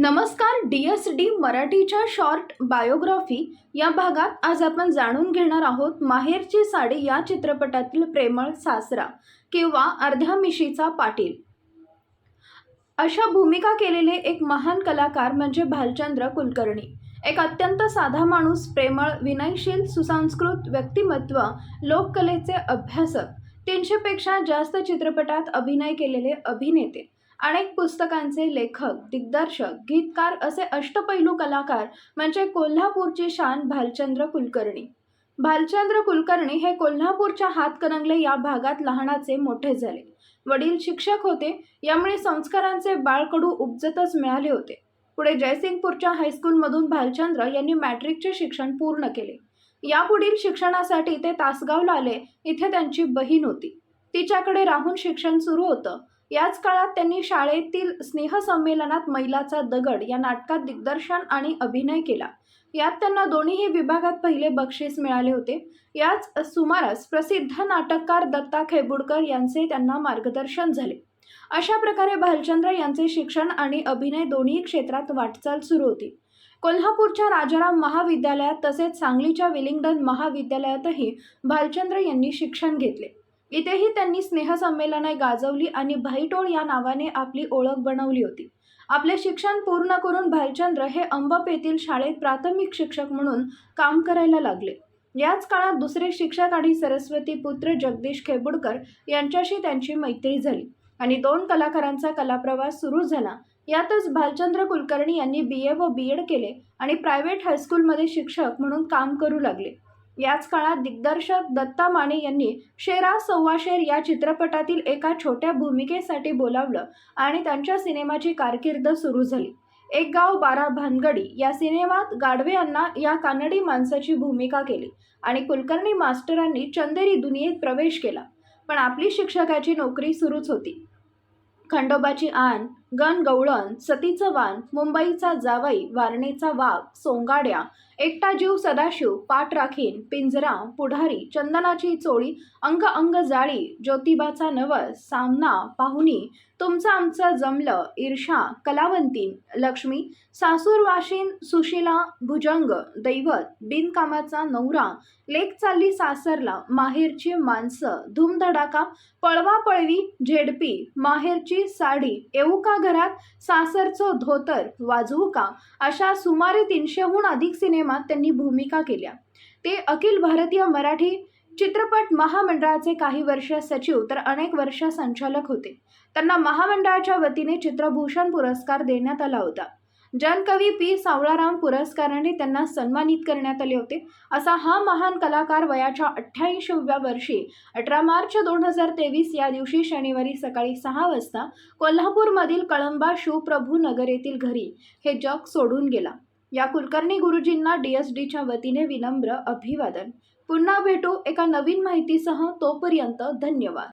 नमस्कार D S D मराठीच्या short biography या भागात आज आपण जाणून घेणार आहोत माहेरची साडी या चित्रपटातील प्रेमळ सासरा किंवा अर्ध्या मिशीचा पाटील. अशा भूमिका केलेले एक महान कलाकार म्हणजे भालचंद्र कुलकर्णी. एक अत्यंत साधा माणूस प्रेमळ विनयशील सुसंस्कृत व्यक्तिमत्व लोककलेचे अभ्यासक. तीनशेपेक्षा जास्त चित्रपटात अभिनय केलेले अभिनेते. अनेक पुस्तकांचे लेखक दिग्दर्शक गीतकार असे अष्टपैलू कलाकार म्हणजे कोल्हापूरची शान भालचंद्र कुलकर्णी. भालचंद्र कुलकर्णी हे कोल्हापूरच्या हातकणंगले या भागात लहानाचे मोठे झाले. वडील शिक्षक होते यामुळे संस्कारांचे बाळकडू उपजतच मिळाले होते. पुढे जयसिंगपूरच्या हायस्कूलमधून भालचंद्र यांनी मॅट्रिकचे शिक्षण पूर्ण केले. यापुढील शिक्षणासाठी ते तासगावला आले इथे त्यांची बहीण होती. तिच्याकडे राहून शिक्षण सुरू होतं. याच काळात त्यांनी शाळेतील स्नेहसंमेलनात मैलाचा दगड या नाटकात दिग्दर्शन आणि अभिनय केला. यात त्यांना दोन्हीही विभागात पहिले बक्षीस मिळाले होते. याच सुमारास प्रसिद्ध नाटककार दत्ता खेबुडकर यांचे त्यांना मार्गदर्शन झाले. अशा प्रकारे भालचंद्र यांचे शिक्षण आणि अभिनय दोन्ही क्षेत्रात वाटचाल सुरू होती. कोल्हापूरच्या राजाराम महाविद्यालयात तसेच सांगलीच्या विलिंग्डन महाविद्यालयातही भालचंद्र यांनी शिक्षण घेतले. इथेही त्यांनी स्नेहसंमेलने गाजवली आणि भाईटोळ या नावाने आपली ओळख बनवली होती. आपले शिक्षण पूर्ण करून भालचंद्र हे अंबप येथील शाळेत प्राथमिक शिक्षक म्हणून काम करायला लागले. याच काळात दुसरे शिक्षक आणि सरस्वती पुत्र जगदीश खेबुडकर यांच्याशी त्यांची मैत्री झाली आणि दोन कलाकारांचा कलाप्रवास सुरू झाला. यातच भालचंद्र कुलकर्णी यांनी बी ए व बी एड केले आणि प्रायव्हेट हायस्कूलमध्ये शिक्षक म्हणून काम करू लागले. याच काळात दिग्दर्शक दत्ता माने यांनी शेरा सव्वा शेर या चित्रपटातील एका छोट्या भूमिकेसाठी बोलावलं आणि त्यांच्या सिनेमाची कारकीर्द सुरू झाली. एक गाव बारा भानगडी या सिनेमात गाडवे यांना या कानडी माणसाची भूमिका केली आणि कुलकर्णी मास्टरांनी चंदेरी दुनियेत प्रवेश केला. पण आपली शिक्षकाची नोकरी सुरूच होती. खंडोबाची आण गण गवळण सतीचं वान मुंबईचा जावई वारणेचा वाघ सोंगाड्या एकटा जीव सदाशिव पाठ राखीन पिंजरा पुढारी चंदनाची चोळी अंग अंग जाळी ज्योतिबाचा नवस सामना पाहुणी तुमचं आमचं जमलं ईर्षा कलावंती लक्ष्मी सासूर वाशिन सुशिला भुजंग दैवत बिनकामाचा नवरा लेख चालली सासरला माहेरची माणसं धूमधडाका पळवा पळवी झेडपी माहेरची साडी येऊ का घरात सासरचं धोतर वाजवू का? अशा सुमारे तीनशेहून अधिक सिनेमात त्यांनी भूमिका केल्या. ते अखिल भारतीय मराठी चित्रपट महामंडळाचे काही वर्ष सचिव तर अनेक वर्ष संचालक होते. त्यांना महामंडळाच्या वतीने चित्रभूषण पुरस्कार देण्यात आला होता. जनकवी पी. सावळाराम पुरस्काराने त्यांना सन्मानित करण्यात आले होते. असा हा महान कलाकार वयाच्या अठ्ठ्याऐंशीव्या वर्षी अठरा मार्च दोन हजार तेवीस या दिवशी शनिवारी सकाळी सहा वाजता कोल्हापूरमधील कळंबा शिवप्रभू नगर येथील घरी हे जग सोडून गेला. या कुलकर्णी गुरुजींना डी एस डीच्या वतीने विनम्र अभिवादन. पुन्हा भेटू एका नवीन माहितीसह तोपर्यंत धन्यवाद.